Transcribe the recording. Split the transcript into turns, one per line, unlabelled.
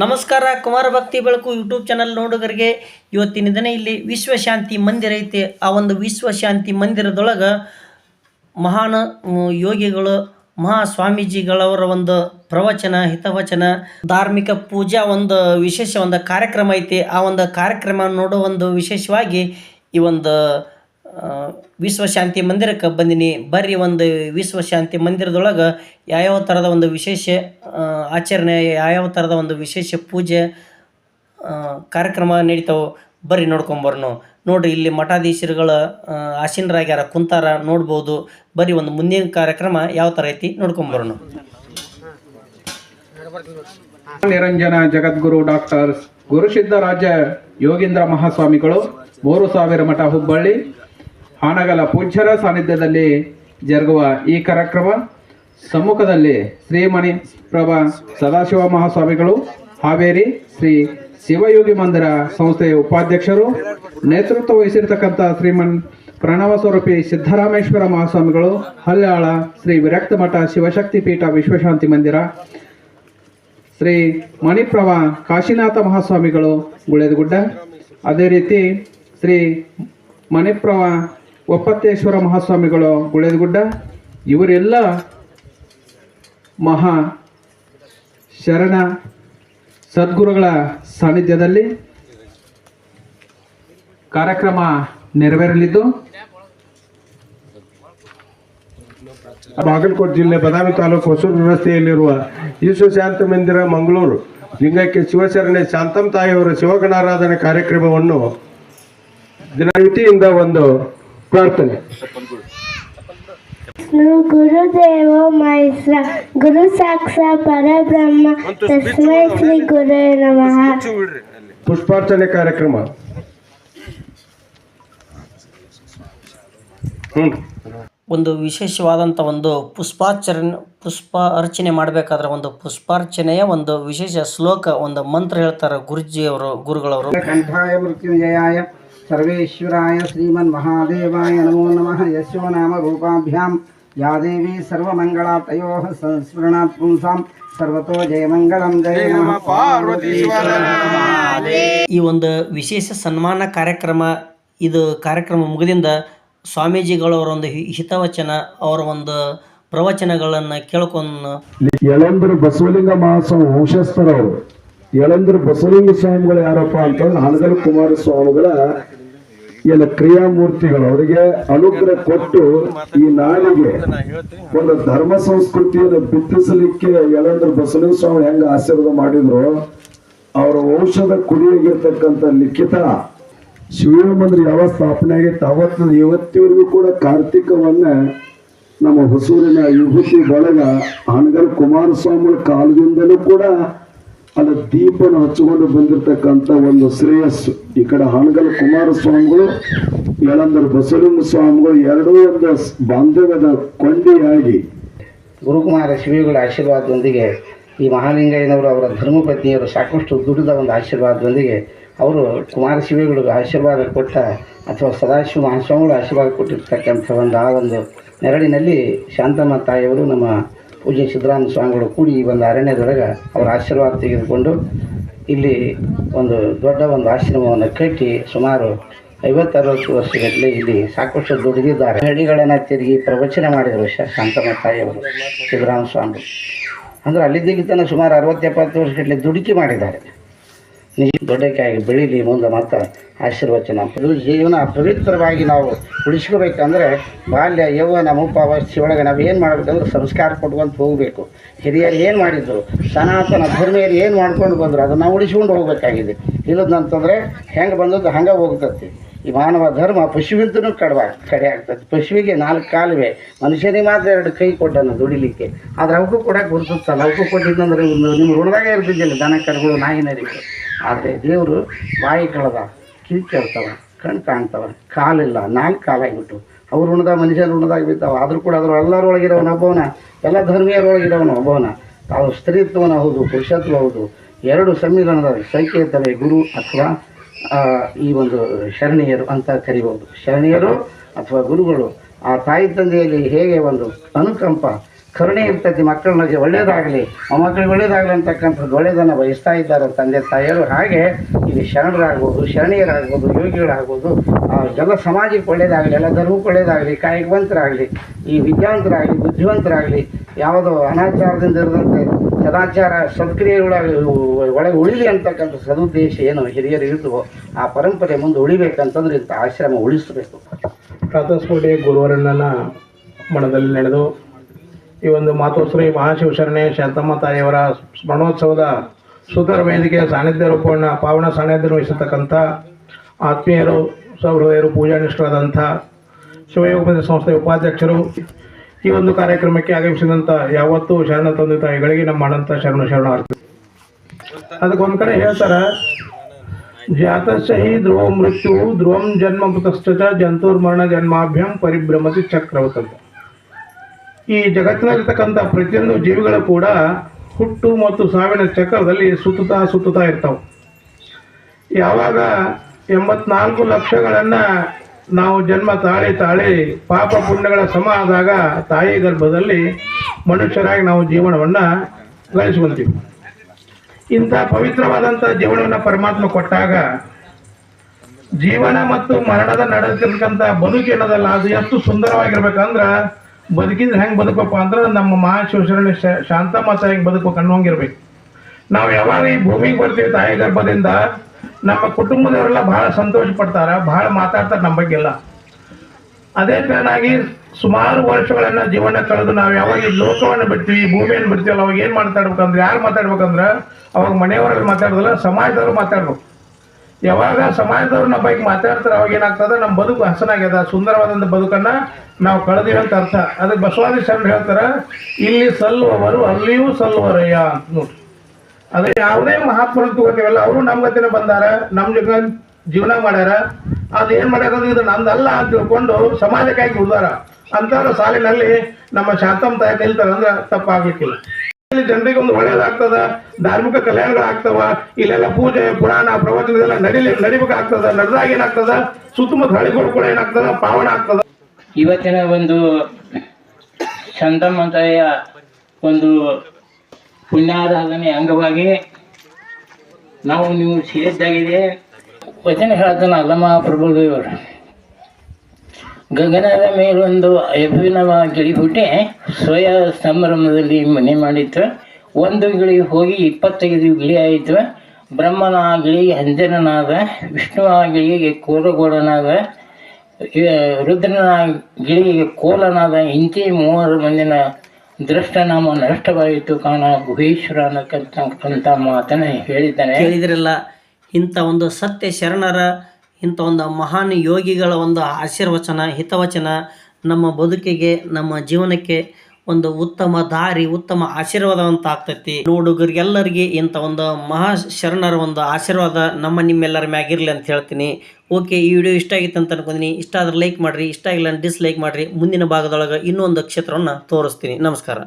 ನಮಸ್ಕಾರ, ಕುಮಾರ ಭಕ್ತಿ ಬೆಳಕು ಯೂಟ್ಯೂಬ್ ಚಾನಲ್ ನೋಡುಗರಿಗೆ. ಇವತ್ತಿನ ದಿನ ಇಲ್ಲಿ ವಿಶ್ವಶಾಂತಿ ಮಂದಿರ ಐತೆ. ಆ ಒಂದು ವಿಶ್ವಶಾಂತಿ ಮಂದಿರದೊಳಗೆ ಮಹಾನ್ ಯೋಗಿಗಳು ಮಹಾ ಸ್ವಾಮೀಜಿಗಳವರ ಒಂದು ಪ್ರವಚನ, ಹಿತವಚನ, ಧಾರ್ಮಿಕ ಪೂಜಾ ಒಂದು ವಿಶೇಷ ಒಂದು ಕಾರ್ಯಕ್ರಮ ಐತಿ. ಆ ಒಂದು ಕಾರ್ಯಕ್ರಮ ನೋಡೋ ಒಂದು ವಿಶೇಷವಾಗಿ ಈ ಒಂದು ವಿಶ್ವಶಾಂತಿ ಮಂದಿರಕ್ಕೆ ಬಂದಿನಿ. ಬರ್ರಿ ಒಂದು ವಿಶ್ವಶಾಂತಿ ಮಂದಿರದೊಳಗೆ ಯಾವ್ಯಾವ ಥರದ ಒಂದು ವಿಶೇಷ ಆಚರಣೆ, ಯಾವ್ಯಾವ ಥರದ ಒಂದು ವಿಶೇಷ ಪೂಜೆ ಕಾರ್ಯಕ್ರಮ ನಡೀತಾವೆ ಬರ್ರಿ ನೋಡ್ಕೊಂಬರ್ನು ನೋಡ್ರಿ, ಇಲ್ಲಿ ಮಠಾಧೀಶರುಗಳ ಆಸೀನರಾಗ್ಯಾರ, ಕುಂತಾರ ನೋಡ್ಬೋದು. ಬರ್ರಿ ಒಂದು ಮುಂದಿನ ಕಾರ್ಯಕ್ರಮ ಯಾವ ಥರ ಐತಿ ನೋಡ್ಕೊಂಬರ್ನು
ನಿರಂಜನ ಜಗದ್ಗುರು ಡಾಕ್ಟರ್ ಗುರುಸಿದ್ದರಾಜ ಯೋಗೀಂದ್ರ ಮಹಾಸ್ವಾಮಿಗಳು, ಮೂರು ಸಾವಿರ ಮಠ ಹುಬ್ಬಳ್ಳಿ ಹಾನಗಲ ಪೂಜ್ಯರ ಸಾನ್ನಿಧ್ಯದಲ್ಲಿ ಜರುಗುವ ಈ ಕಾರ್ಯಕ್ರಮ ಸಮ್ಮುಖದಲ್ಲಿ ಶ್ರೀಮಣಿ ಪ್ರಭಾ ಸದಾಶಿವ ಮಹಾಸ್ವಾಮಿಗಳು, ಹಾವೇರಿ ಶ್ರೀ ಶಿವಯೋಗಿ ಮಂದಿರ ಸಂಸ್ಥೆಯ ಉಪಾಧ್ಯಕ್ಷರು, ನೇತೃತ್ವ ವಹಿಸಿರ್ತಕ್ಕಂಥ ಶ್ರೀಮನ್ ಪ್ರಣವ ಸ್ವರೂಪಿ ಸಿದ್ದರಾಮೇಶ್ವರ ಮಹಾಸ್ವಾಮಿಗಳು, ಹಲ್ಯಾಳ ಶ್ರೀ ವಿರಕ್ತ ಮಠ ಶಿವಶಕ್ತಿ ಪೀಠ ವಿಶ್ವಶಾಂತಿ ಮಂದಿರ, ಶ್ರೀ ಮಣಿಪ್ರಭ ಕಾಶಿನಾಥ ಮಹಾಸ್ವಾಮಿಗಳು, ಗುಳೇದಗುಡ್ಡ. ಅದೇ ರೀತಿ ಶ್ರೀ ಮಣಿಪ್ರಭ ಒಪ್ಪತ್ತೇಶ್ವರ ಮಹಾಸ್ವಾಮಿಗಳು ಗುಳೇದಗುಡ್ಡ ಇವರೆಲ್ಲ ಮಹಾ ಶರಣ ಸದ್ಗುರುಗಳ ಸಾನ್ನಿಧ್ಯದಲ್ಲಿ ಕಾರ್ಯಕ್ರಮ ನೆರವೇರಲಿದ್ದು,
ಬಾಗಲಕೋಟೆ ಜಿಲ್ಲೆ ಬದಾಮಿ ತಾಲೂಕು ಹೊಸೂರು ರಸ್ತೆಯಲ್ಲಿರುವ ಶಾಂತ ಮಂದಿರ, ಮಂಗಳೂರು, ಲಿಂಗಕ್ಕೆ ಶಿವಶರಣೆ ಶಾಂತಂ ತಾಯಿಯವರ ಶಿವಗಣಾರಾಧನೆ ಕಾರ್ಯಕ್ರಮವನ್ನು ದಿನವಿತಿಯಿಂದ ಒಂದು ಪ್ರಾರ್ಥನೆ.
ಗುರುದೇವ ಮಹೇಶ್ವರ ಗುರು ಸಾಕ್ಷಾ ಪರಬ್ರಹ್ಮ ತಸ್ಮೈ ಶ್ರೀ ಗುರೇ ನಮಃ.
ಪುಷ್ಪಾರ್ಚನೆ ಕಾರ್ಯಕ್ರಮ.
ಒಂದು ವಿಶೇಷವಾದಂಥ ಒಂದು ಪುಷ್ಪಾಚರಣೆ ಪುಷ್ಪ ಅರ್ಚನೆ ಮಾಡಬೇಕಾದ್ರೆ ಒಂದು ಪುಷ್ಪಾರ್ಚನೆಯ ಒಂದು ವಿಶೇಷ ಶ್ಲೋಕ ಒಂದು ಮಂತ್ರ ಹೇಳ್ತಾರೆ ಗುರುಜಿಯವರು ಗುರುಗಳವರು.
ಕಂಠಾಯ ಶ್ರೀಮನ್ ಮಹಾದೇವಾಯ ನಮೋ ನಮಃ. ಯಶೋ ನಾಮ ರೂಪಾಭ್ಯಾಂ. ಯಾ ದೇವಿ ಸರ್ವಮಂಗಳಾತಯೋ ಸಂಸ್ಮರಣಾತ್ ಪುಂಸಾಂ. ಸರ್ವತೋ ಜಯಮಂಗಳಂ ಜಯ ನಮಃ. ಪಾರ್ವತಿ
ಈ ಒಂದು ವಿಶೇಷ ಸನ್ಮಾನ ಕಾರ್ಯಕ್ರಮ ಇದು ಕಾರ್ಯಕ್ರಮ ಮುಗಿದಿಂದ ಸ್ವಾಮೀಜಿಗಳವರ ಒಂದು ಹಿತವಚನ ಅವರ ಒಂದು ಪ್ರವಚನಗಳನ್ನು ಕೇಳ್ಕೊಂಡು
ಯಳಂದ್ರ ಬಸವಲಿಂಗ ಮಹಾಸ್ವಾಮಿ ವಂಶಸ್ಥರವರು. ಯಳಂದ್ರ ಬಸವಲಿಂಗ ಸ್ವಾಮಿಗಳು ಯಾರಪ್ಪ ಅಂತಂದ್ರೆ ಹನಗಲ್ ಕುಮಾರಸ್ವಾಮಿಗಳ ಎಲ್ಲ ಕ್ರಿಯಾಮೂರ್ತಿಗಳು, ಅವರಿಗೆ ಅನುಗ್ರಹ ಕೊಟ್ಟು ಈ ನಾಡಿಗೆ ಒಂದು ಧರ್ಮ ಸಂಸ್ಕೃತಿಯನ್ನು ಬಿತ್ತಿಸಲಿಕ್ಕೆ ಯಳಂದ್ರ ಬಸವನ ಸ್ವಾಮಿ ಹೆಂಗ ಆಶೀರ್ವಾದ ಮಾಡಿದ್ರು, ಅವರ ವಂಶದ ಕುಡಿಯಾಗಿರ್ತಕ್ಕಂಥ ಲಿಖಿತ ಶಿವ ಮಂದಿರ ಯಾವ ಸ್ಥಾಪನೆ ಆಗಿತ್ತು. ಅವತ್ತು ಇವತ್ತಿವರೆಗೂ ಕೂಡ ಕಾರ್ತಿಕವನ್ನ ನಮ್ಮ ಹೊಸೂರಿನ ವಿಭೂತಿ ಬಳಗ ಹಣಗಲ್ ಕುಮಾರಸ್ವಾಮಿ ಕಾಲದಿಂದಲೂ ಕೂಡ ಅಲ್ಲಿ ದೀಪನ ಹಚ್ಚಿಕೊಂಡು ಬಂದಿರತಕ್ಕಂಥ ಒಂದು ಶ್ರೇಯಸ್ಸು. ಈ ಕಡೆ ಹಣಗಲ್ ಕುಮಾರಸ್ವಾಮಿಗಳು, ಯಳಂದರ ಬಸವಲಿಂಗ ಸ್ವಾಮಿಗಳು ಎರಡೂ ಒಂದು ಬಾಂಧವ್ಯದ ಕೊಂಡಿಯಾಗಿ.
ಗುರುಕುಮಾರ ಶಿವಿಗಳ ಆಶೀರ್ವಾದದೊಂದಿಗೆ ಈ ಮಹಾಲಿಂಗಯ್ಯನವರು ಅವರ ಧರ್ಮಪತ್ನಿಯರು ಸಾಕಷ್ಟು ದುಡಿದ ಒಂದು ಆಶೀರ್ವಾದದೊಂದಿಗೆ ಅವರು ಕುಮಾರ ಶಿವಿಗಳಿಗೆ ಆಶೀರ್ವಾದ ಕೊಟ್ಟ ಅಥವಾ ಸದಾಶಿವ ಮಹಾಸ್ವಾಮಿಗಳು ಆಶೀರ್ವಾದ ಕೊಟ್ಟಿರ್ತಕ್ಕಂಥ ಒಂದು ಆ ಒಂದು ನೆರಳಿನಲ್ಲಿ ಶಾಂತಮ್ಮ ತಾಯಿಯವರು ನಮ್ಮ ಪೂಜ್ಯ ಸಿದ್ದರಾಮ ಸ್ವಾಮಿಗಳು ಕೂಡಿ ಈ ಒಂದು ಅರಣ್ಯದೊಳಗೆ ಅವರ ಆಶೀರ್ವಾದ ತೆಗೆದುಕೊಂಡು ಇಲ್ಲಿ ಒಂದು ದೊಡ್ಡ ಒಂದು ಆಶ್ರಮವನ್ನು ಕಟ್ಟಿ ಸುಮಾರು ಐವತ್ತರವತ್ತು ವರ್ಷಗಟ್ಟಲೆ ಇಲ್ಲಿ ಸಾಕಷ್ಟು ದುಡಿದಿದ್ದಾರೆ. ಹಳ್ಳಿಗಳನ್ನು ತಿರುಗಿ ಪ್ರವಚನ ಮಾಡಿದರು ಶಾಂತಮ್ಮ ತಾಯಿಯವರು ಸಿದ್ದರಾಮ ಸ್ವಾಮಿ ಅಂದರೆ ಅಲ್ಲಿದ್ದಿಲ್ಲಿ ತನಕ ಸುಮಾರು ಅರವತ್ತೆಪ್ಪತ್ತು ವರ್ಷಗಟ್ಟಲೆ ದುಡುಕಿ ಮಾಡಿದ್ದಾರೆ. ದೊಡ್ಡಕ್ಕಾಗಿ ಬೆಳೀಲಿ ಮುಂದೆ ಮಾತ್ರ ಆಶೀರ್ವಚನ. ಇದು ಜೀವನ ಪವಿತ್ರವಾಗಿ ನಾವು ಉಳಿಸ್ಕೋಬೇಕಂದ್ರೆ ಬಾಲ್ಯ, ಯೌವನ, ಮುಪ್ಪಾವಸ್ಥೆ ಒಳಗೆ ನಾವು ಏನು ಮಾಡಬೇಕಂದ್ರೆ ಸಂಸ್ಕಾರ ಕೊಟ್ಕೊಂತ ಹೋಗಬೇಕು. ಹಿರಿಯರು ಏನು ಮಾಡಿದ್ರು? ಸನಾತನ ಧರ್ಮೀಯರು ಏನು ಮಾಡ್ಕೊಂಡು ಬಂದರು? ಅದನ್ನು ನಾವು ಉಳಿಸ್ಕೊಂಡು ಹೋಗ್ಬೇಕಾಗಿದೆ. ಇಲ್ಲದಂತಂದರೆ ಹೆಂಗೆ ಬಂದದ್ದು ಹಂಗೆ ಹೋಗ್ತತಿ. ಈ ಮಾನವ ಧರ್ಮ ಪಶುವಿಂತನೂ ಕಡವ ಕಡೆ ಆಗ್ತದೆ. ಪಶುವಿಗೆ ನಾಲ್ಕು ಕಾಲುವೆ. ಮನುಷ್ಯನಿಗೆ ಮಾತ್ರ ಎರಡು ಕೈ ಕೊಟ್ಟನು ದುಡಿಲಿಕ್ಕೆ. ಆದ್ರೆ ಅವಕ್ಕೂ ಕೂಡ ಗುರುತಿಸ್ತಲ್ಲ ಅವಕ್ಕೂ ಕೊಟ್ಟಿದ್ದಂದ್ರೆ ನಿಮ್ಮ ಋಣದಾಗೆ ಇರ್ತಿದ್ದಿಲ್ಲ ದನ, ಕರುಗಳು ನಾಯಿ ನರಿಗಳು ಆದರೆ ದೇವರು ಬಾಯಿ ಕಳೆದ ಕಿವಿ ಕೇಳ್ತಾವ ಕಣ್ಣು ಕಾಣ್ತಾವ, ಕಾಲಿಲ್ಲ, ನಾಲ್ಕು ಕಾಲಾಗಿಬಿಟ್ಟು. ಅವ್ರು ಉಣದ ಮನುಷ್ಯನ ಉಣದಾಗಿ ಬಿದ್ದಾವ, ಆದರೂ ಕೂಡ ಅದ್ರ ಎಲ್ಲರೊಳಗಿರೋನು ಒಬ್ಬವನ, ಎಲ್ಲ ಧರ್ಮೀಯರೊಳಗಿರೋನು ಒಬ್ಬವನ. ತಾವು ಸ್ತ್ರೀತ್ವನ ಹೌದು, ಪುರುಷತ್ವ ಹೌದು, ಎರಡು ಸಂವಿಧಾನದ ಸಂಕೇತವೇ ಗುರು ಅಥವಾ ಈ ಒಂದು ಶರಣೀಯರು ಅಂತ ಕರಿಬೋದು. ಶರಣೀಯರು ಅಥವಾ ಗುರುಗಳು, ಆ ತಾಯಿ ತಂದೆಯಲ್ಲಿ ಹೇಗೆ ಒಂದು ಅನುಕಂಪ ಕರುಣೆ ಇರ್ತೈತಿ ಮಕ್ಕಳನ್ನ ಒಳ್ಳೇದಾಗಲಿ. ಮೊಮ್ಮಕ್ಕಳಿಗೆ ಒಳ್ಳೇದಾಗಲಿ ಅಂತಕ್ಕಂಥದ್ದು ಒಳ್ಳೇದನ್ನು ಬಯಸ್ತಾ ಇದ್ದಾರೆ ತಂದೆ ತಾಯಿಯರು. ಹಾಗೆ ಇಲ್ಲಿ ಶರಣರಾಗ್ಬೋದು, ಶರಣೀಯರಾಗ್ಬೋದು, ಯೋಗಿಗಳಾಗ್ಬೋದು ಎಲ್ಲ ಸಮಾಜಕ್ಕೆ ಒಳ್ಳೇದಾಗಲಿ, ಎಲ್ಲ ಧರ್ಮಕ್ಕೆ ಒಳ್ಳೇದಾಗಲಿ, ಕಾಯಕವಂತರಾಗಲಿ, ಈ ವಿದ್ಯಾವಂತರಾಗಲಿ, ಬುದ್ಧಿವಂತರಾಗಲಿ, ಯಾವುದೋ ಅನಾಚಾರದಿಂದ ಇರದಂತೆ ಸದಾಚಾರ ಸತ್ಕ್ರಿಯೆಗಳಾಗಿ ಒಳಗೆ ಉಳಿಲಿ ಅಂತಕ್ಕಂಥ ಸದುದ್ದೇಶ ಏನು ಹಿರಿಯರು ಇರ್ತವೋ ಆ ಪರಂಪರೆ ಮುಂದೆ ಉಳಿಬೇಕಂತಂದ್ರೆ ಇಂಥ ಆಶ್ರಮ ಉಳಿಸಬೇಕು.
ಪ್ರಾತಸ್ಫೋಟಿ ಗುರುವರಣ್ಣನ ಮಠದಲ್ಲಿ ನಡೆದು ಈ ಒಂದು ಮಾತೋಶ್ರೀ ಮಹಾಶಿವಶರಣೆ ಶಾಂತಮ್ಮ ತಾಯಿಯವರ ಸ್ಮರಣೋತ್ಸವದ ಸುಂದರ ವೇದಿಕೆಯ ಸಾನ್ನಿಧ್ಯ ರೂಪವನ್ನು ಪಾವನ ಸಾನ್ನಿಧ್ಯ ವಹಿಸತಕ್ಕಂಥ ಆತ್ಮೀಯರು, ಸಹೃದಯರು, ಪೂಜಾನಿಷ್ಠರಾದಂಥ ಶಿವಯೋಗ ಸಂಸ್ಥೆಯ ಉಪಾಧ್ಯಕ್ಷರು, ಈ ಒಂದು ಕಾರ್ಯಕ್ರಮಕ್ಕೆ ಆಗಮಿಸಿದಂಥ ಯಾವತ್ತೂ ಶರಣ ತಂದೆ ತಾಯಿಗಳಿಗೆ ನಮ್ಮ ಅನಂತ ಶರಣ ಶರಣ ಅದಕ್ಕೆ ಒಂದು ಕಡೆ ಹೇಳ್ತಾರೆ ಜಾತಸ್ಯ ಧ್ರುವ ಮೃತ್ಯು ಧ್ರುವಂ ಜನ್ಮ ಜಂತುರ್ಮರಣ ಜನ್ಮಾಭ್ಯಂ ಪರಿಭ್ರಮತಿ ಚಕ್ರವತ್ ಅಂತ ಈ ಜಗತ್ತಿನಲ್ಲಿರ್ತಕ್ಕಂಥ ಪ್ರತಿಯೊಂದು ಜೀವಿಗಳು ಕೂಡ ಹುಟ್ಟು ಮತ್ತು ಸಾವಿನ ಚಕ್ರದಲ್ಲಿ ಸುತ್ತುತ್ತಾ ಸುತ್ತುತ್ತಾ ಇರ್ತಾವೆ. ಯಾವಾಗ ಎಂಬತ್ನಾಲ್ಕು ಲಕ್ಷಗಳನ್ನು ನಾವು ಜನ್ಮ ತಾಳಿ ತಾಳಿ ಪಾಪ ಪುಣ್ಯಗಳ ಸಮ ಆದಾಗ ತಾಯಿ ಗರ್ಭದಲ್ಲಿ ಮನುಷ್ಯರಾಗಿ ನಾವು ಜೀವನವನ್ನು ಗಳಿಸ್ಕೊಂತೀವಿ. ಇಂಥ ಪವಿತ್ರವಾದಂಥ ಜೀವನವನ್ನು ಪರಮಾತ್ಮ ಕೊಟ್ಟಾಗ ಜೀವನ ಮತ್ತು ಮರಣದ ನಡೆದಿರ್ತಕ್ಕಂಥ ಬದುಕು ಏನದಲ್ಲ ಅದು ಎಷ್ಟು ಸುಂದರವಾಗಿರ್ಬೇಕಂದ್ರ ಬದುಕಿದ್ರೆ ಹೆಂಗೆ ಬದುಕಪ್ಪ ಅಂದ್ರೆ ನಮ್ಮ ಮಹಾಶಿವಶರಣೆ ಶಾಂತಮ್ಮ ಬದುಕು ಬದುಕಬೇಕು ಅನ್ನೋಂಗಿರ್ಬೇಕು ನಾವು ಯಾವಾಗ ಈ ಭೂಮಿಗೆ ಬರ್ತೀವಿ ತಾಯಿ ಗರ್ಭದಿಂದ, ನಮ್ಮ ಕುಟುಂಬದವರೆಲ್ಲ ಬಹಳ ಸಂತೋಷ ಪಡ್ತಾರ, ಬಹಳ ಮಾತಾಡ್ತಾರೆ ನಮ್ಮ ಬಗ್ಗೆ ಎಲ್ಲ ಅದೇ ಕಾರಣಾಗಿ ಸುಮಾರು ವರ್ಷಗಳನ್ನ ಜೀವನ ಕಳೆದು ನಾವು ಯಾವಾಗ ಈ ಲೋಕವನ್ನು ಬಿಡ್ತೀವಿ ಭೂಮಿಯನ್ನು ಬಿಡ್ತೀವಲ್ಲ, ಅವಾಗ ಏನ್ ಮಾತಾಡ್ಬೇಕಂದ್ರೆ ಯಾರು ಮಾತಾಡ್ಬೇಕಂದ್ರೆ, ಅವಾಗ ಮನೆಯವರಲ್ಲಿ ಮಾತಾಡೋದಿಲ್ಲ, ಸಮಾಜದವ್ರು ಮಾತಾಡ್ಬೇಕು. ಯಾವಾಗ ಸಮಾಜದವ್ರು ನಮ್ಮ ಬೈಕ್ ಮಾತಾಡ್ತಾರೆ ಅವಾಗ ಏನಾಗ್ತದೆ? ನಮ್ಮ ಬದುಕು ಹಸನಾಗ್ಯದ ಸುಂದರವಾದಂಥ ಬದುಕನ್ನ ನಾವು ಕಳೆದೀವಿ ಅಂತ ಅರ್ಥ. ಅದಕ್ಕೆ ಬಸವಾದಿ ಶರಣರು ಹೇಳ್ತಾರೆ ಇಲ್ಲಿ ಸಲ್ಲುವವರು ಅಲ್ಲಿಯೂ ಸಲ್ಲುವರಯ್ಯ ಅಂತ ನೋಡಿ ಅದೇ ಯಾವುದೇ ಮಹಾತ್ಮರು ತಗೋತೀವಲ್ಲ ಅವರು ನಮ್ಮ ಗತಿನ ಬಂದಾರ ನಮ್ಮ ಜೊತೆ ಜೀವನ ಮಾಡ್ಯಾರ. ಅದು ಏನು ಮಾಡ್ಯಾರ ಇದು ನಂದಲ್ಲ ಅಂತ ತಿಳ್ಕೊಂಡು ಸಮಾಜಕ್ಕಾಗಿ ಉದಾರ ಅಂತಾರ ಸಾಲಿನಲ್ಲಿ ನಮ್ಮ ಶಾಂತಮ್ ತಾಯಿ ನಿಲ್ತಾರ ಅಂದ್ರೆ ತಪ್ಪಾಗ್ಲಿಕ್ಕಿಲ್ಲ. ಇಲ್ಲಿ ಜನರಿಗೆ ಒಂದು ಒಳ್ಳೇದಾಗ್ತದ? ಧಾರ್ಮಿಕ ಕಲ್ಯಾಣಗಳಾಗ್ತವ ಇಲ್ಲೆಲ್ಲ ಪೂಜೆ, ಪುರಾಣ, ಪ್ರವಚನ ಇದೆಲ್ಲ ನಡಿಲಿ ನಡಿಬೇಕಾಗ್ತದ ನಡೆದಾಗ ಏನಾಗ್ತದ? ಸುತ್ತಮುತ್ತ ಹಳ್ಳಿಗಳು ಕೂಡ ಏನಾಗ್ತದ? ಪಾವನ ಆಗ್ತದ?
ಇವತ್ತಿನ ಒಂದು ಚಂದಮಂತೆಯ ಒಂದು ಪುಣ್ಯಾರಾಧನೆ ಅಂಗವಾಗಿ ನಾವು ನೀವು ಸೇರಿದ್ದಾಗಿದೆ ವಚನ ಹೇಳ್ತಾನೆ ಅಲ್ಲಮ್ಮ ಪ್ರಭುದೇವರು. ಗಗನದ ಮೇಲೊಂದು ಗಿಳಿ ಹುಟ್ಟಿ ಸ್ವಯ ಸಂಭ್ರಮದಲ್ಲಿ ಮನೆ ಮಾಡಿತ್ತು. ಒಂದು ಗಿಳಿ ಹೋಗಿ ಇಪ್ಪತ್ತೈದು ಗಿಳಿ ಆಯಿತು. ಬ್ರಹ್ಮನ ಗಿಳಿ ಅಂಜನನಾದ, ವಿಷ್ಣು ಆ ಗಿಳಿಗೆ ಕೋಲಗೋಡನಾದ ರುದ್ರನ ಗಿಳಿಗೆ ಕೋಲನಾದ ಇಂತಿ ಮೂವರು ಮಂದಿನ ದೃಷ್ಟನಾಮ ನಷ್ಟವಾಯಿತು ಕಾಣ ಗುಹೇಶ್ವರ ಅನ್ನಕ್ಕಂತ ಮಾತನ್ನ ಹೇಳಿದ್ದಾನೆ
ಹೇಳಿದ್ರಲ್ಲ ಇಂಥ ಒಂದು ಸತ್ಯ ಶರಣರ ಇಂಥ ಒಂದು ಮಹಾನ್ ಯೋಗಿಗಳ ಒಂದು ಆಶೀರ್ವಚನ, ಹಿತವಚನ ನಮ್ಮ ಬದುಕಿಗೆ, ನಮ್ಮ ಜೀವನಕ್ಕೆ ಒಂದು ಉತ್ತಮ ದಾರಿ, ಉತ್ತಮ ಆಶೀರ್ವಾದ ಅಂತ ಆಗ್ತೈತಿ ನೋಡುಗರಿಗೆಲ್ಲರಿಗೆ ಇಂಥ ಒಂದು ಮಹಾ ಶರಣರ ಒಂದು ಆಶೀರ್ವಾದ ನಮ್ಮ ನಿಮ್ಮೆಲ್ಲರ ಮ್ಯಾಗಿರಲಿ ಅಂತ ಹೇಳ್ತೀನಿ. ಓಕೆ, ಈ ವಿಡಿಯೋ ಇಷ್ಟ ಆಗಿತ್ತು ಅಂತ ಅನ್ಕೊಂಡಿನಿ. ಇಷ್ಟ ಆದ್ರೆ ಲೈಕ್ ಮಾಡಿರಿ, ಇಷ್ಟ ಆಗಿಲ್ಲ ಡಿಸ್ಲೈಕ್ ಮಾಡಿರಿ. ಮುಂದಿನ ಭಾಗದೊಳಗೆ ಇನ್ನೊಂದು ಕ್ಷೇತ್ರವನ್ನು ತೋರಿಸ್ತೀನಿ. ನಮಸ್ಕಾರ.